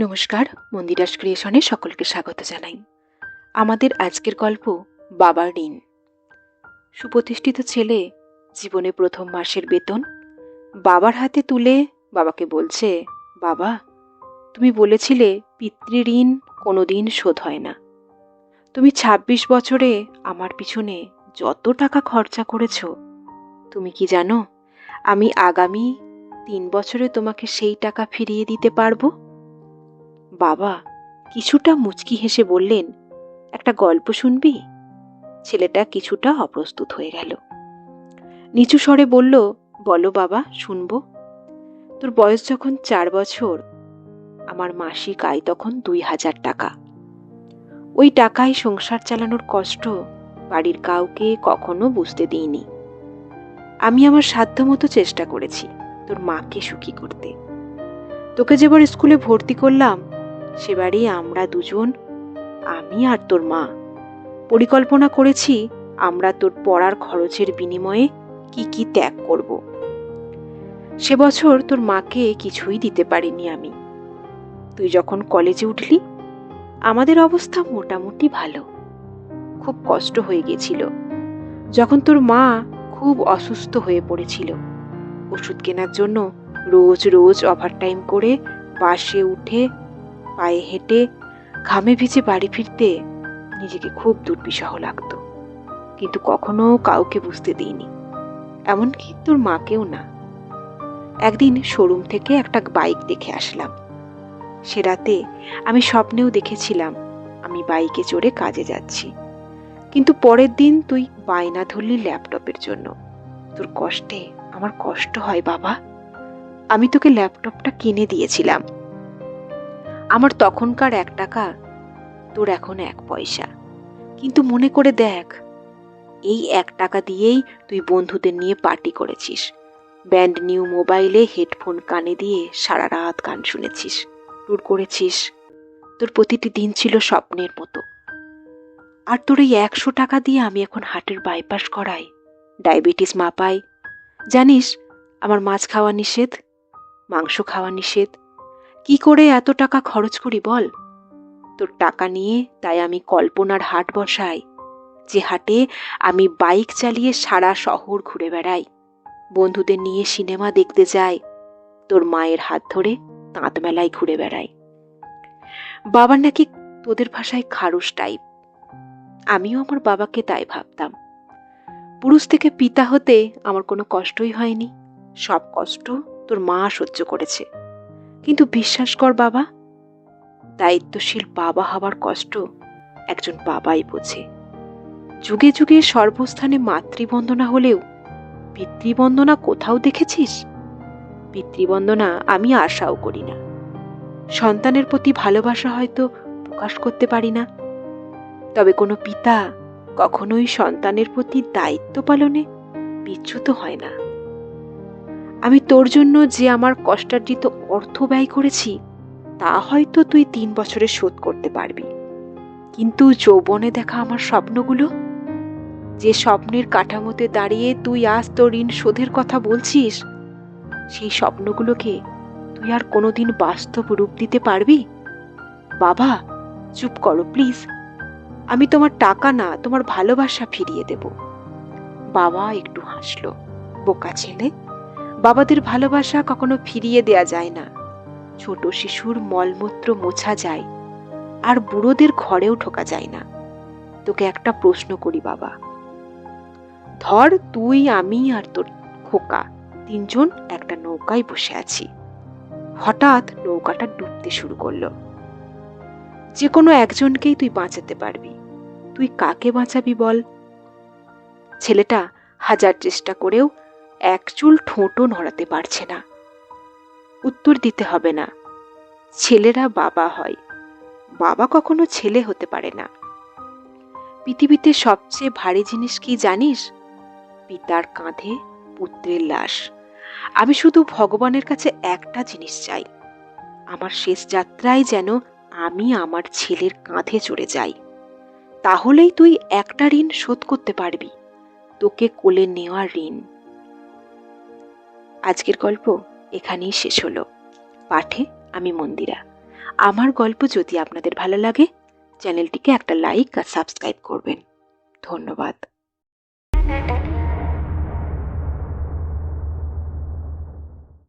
নমস্কার, মন্দিরাস ক্রিয়েশনে সকলকে স্বাগত জানাই। আমাদের আজকের গল্প বাবার ঋণ। সুপ্রতিষ্ঠিত ছেলে জীবনে প্রথম মাসের বেতন, বাবার হাতে তুলে বাবাকে বলছে, বাবা, তুমি বলেছিলে পিতৃঋণ কোনো দিন শোধ হয় না। তুমি ২৬ বছরে আমার পিছনে যত টাকা খরচা করেছ, তুমি কি জানো, আমি আগামী তিন বছরে তোমাকে সেই টাকা ফিরিয়ে দিতে পারব? বাবা, কিছুটা মুচকি হেসে বললেন, একটা গল্প শুনবি? ছেলেটা কিছুটা অপ্রস্তুত হয়ে গেল। নিচু স্বরে বলল, বলো বাবা, শুনব। তোর বয়স যখন চার বছর, আমার মাসিক আয় তখন দুই হাজার টাকা। ওই টাকায় সংসার চালানোর কষ্ট বাড়ির কাউকে কখনো বুঝতে দিইনি। আমি আমার সাধ্যমতো চেষ্টা করেছি তোর মাকে সুখী করতে। তোকে যেবার স্কুলে ভর্তি করলাম সেবারই আমরা দুজন, আমি আর তোর মা। পরিকল্পনা করেছি আমরা তোর পড়ার খরচের বিনিময়ে কি কি ত্যাগ করব। সে বছর তোর মাকে কিছুই দিতে পারিনি আমি। তুই যখন কলেজে উঠলি, আমাদের অবস্থা মোটামুটি ভালো। খুব কষ্ট হয়ে গেছিল। যখন তোর মা খুব অসুস্থ হয়ে পড়েছিল, ওষুধ কেনার জন্য রোজ রোজ ওভারটাইম করে বাসে উঠে পায়ে হেঁটে ঘামে ভিজে বাড়ি ফিরতে নিজেকে খুব দুর্বিষহ লাগতো। কিন্তু কখনো কাউকে বুঝতে দিইনি। এমনকি তোর মাকেও না। একদিন শোরুম থেকে একটা বাইক দেখে আসলাম। সে রাতে আমি স্বপ্নেও দেখেছিলাম আমি বাইকে চড়ে কাজে যাচ্ছি। কিন্তু পরের দিন তুই বায়না ধরলি ল্যাপটপের জন্য। তোর কষ্টে আমার কষ্ট হয় বাবা। আমি তোকে ল্যাপটপটা কিনে দিয়েছিলাম। আমার তখনকার এক টাকা, তোর এখন এক পয়সা। কিন্তু মনে করে দেখ, এই এক টাকা দিয়েই তুই বন্ধুদের নিয়ে পার্টি করেছিস। ব্যান্ড নিউ মোবাইলে হেডফোন কানে দিয়ে সারা রাত গান শুনেছিস ট্যুর করেছিস। তোর প্রতিটি দিন ছিল স্বপ্নের মতো। আর তোর এই একশো টাকা দিয়ে আমি এখন হার্টের বাইপাস করাই, ডায়াবেটিস মাপাই। জানিস, আমার মাছ খাওয়া নিষেধ, মাংস খাওয়া নিষেধ কি করে এত টাকা খরচ করি বল? তোর টাকা নিয়ে তাই আমি কল্পনার হাট বসাই। যে হাটে আমি বাইক চালিয়ে সারা শহর ঘুরে বেড়াই। বন্ধুদের নিয়ে সিনেমা দেখতে যাই। তোর মায়ের হাত ধরে তাঁত মেলায় ঘুরে বেড়াই। বাবার নাকি তোদের ভাষায় খারুস টাইপ আমিও আমার বাবাকে তাই ভাবতাম। পুরুষ থেকে পিতা হতে আমার কোনো কষ্টই হয়নি। সব কষ্ট তোর মা সহ্য করেছে। কিন্তু বিশ্বাস কর বাবা, দায়িত্বশীল বাবা হবার কষ্ট একজন বাবাই বোঝে। যুগে যুগে সর্বস্থানে মাতৃবন্দনা হলেও পিতৃবন্দনা কোথাও দেখেছিস? পিতৃবন্দনা আমি আশাও করি না। সন্তানের প্রতি ভালোবাসা হয়তো প্রকাশ করতে পারি না। তবে কোনো পিতা কখনোই সন্তানের প্রতি দায়িত্ব পালনে বিচ্যুত হয় না। আমি তোর জন্য যে আমার কষ্টার্জিত অর্থ ব্যয় করেছি, তা হয়তো তুই তিন বছরে শোধ করতে পারবি। কিন্তু যৌবনে দেখা আমার স্বপ্নগুলো? যে স্বপ্নের কাঠামোতে দাঁড়িয়ে তুই আজ তোর ঋণ শোধের কথা বলছিস, সেই স্বপ্নগুলোকে তুই আর কোনোদিন বাস্তব রূপ দিতে পারবি? বাবা, চুপ করো, প্লিজ। আমি তোমার টাকা না, তোমার ভালোবাসা ফিরিয়ে দেব। বাবা একটু হাসলো। বোকা ছেলে। বাবাদের ভালোবাসা কখনো ফিরিয়ে দেয়া যায় না। ছোট শিশুর মলমূত্র মোছা যায়, আর বুড়োদের ঘরেও ঢোকা যায় না। তোকে একটা প্রশ্ন করি বাবা। ধর তুই, আমি আর তোর খোকা তিনজন একটা নৌকায় বসে আছি। হঠাৎ নৌকাটা ডুবতে শুরু করল। যে কোনো একজনকেই তুই বাঁচাতে পারবি। তুই কাকে বাঁচাবি বল? ছেলেটা হাজার চেষ্টা করেও এক চুল ঠোঁটও নড়াতে পারছে না। উত্তর দিতে হবে না, ছেলেরা বাবা হয়। বাবা কখনো ছেলে হতে পারে না। পৃথিবীতে সবচেয়ে ভারী জিনিস কি জানিস? পিতার কাঁধে পুত্রের লাশ। আমি শুধু ভগবানের কাছে একটা জিনিস চাই। আমার শেষ যাত্রায় যেন আমি আমার ছেলের কাঁধে চড়ে যাই। তাহলেই তুই একটা ঋণ শোধ করতে পারবি। তোকে কোলে নেওয়ার ঋণ। আজকের গল্প এখানেই শেষ হলো। পাঠে আমি মন্দিরা। আমার গল্প যদি আপনাদের ভালো লাগে, চ্যানেলটিকে একটা লাইক আর সাবস্ক্রাইব করবেন। ধন্যবাদ।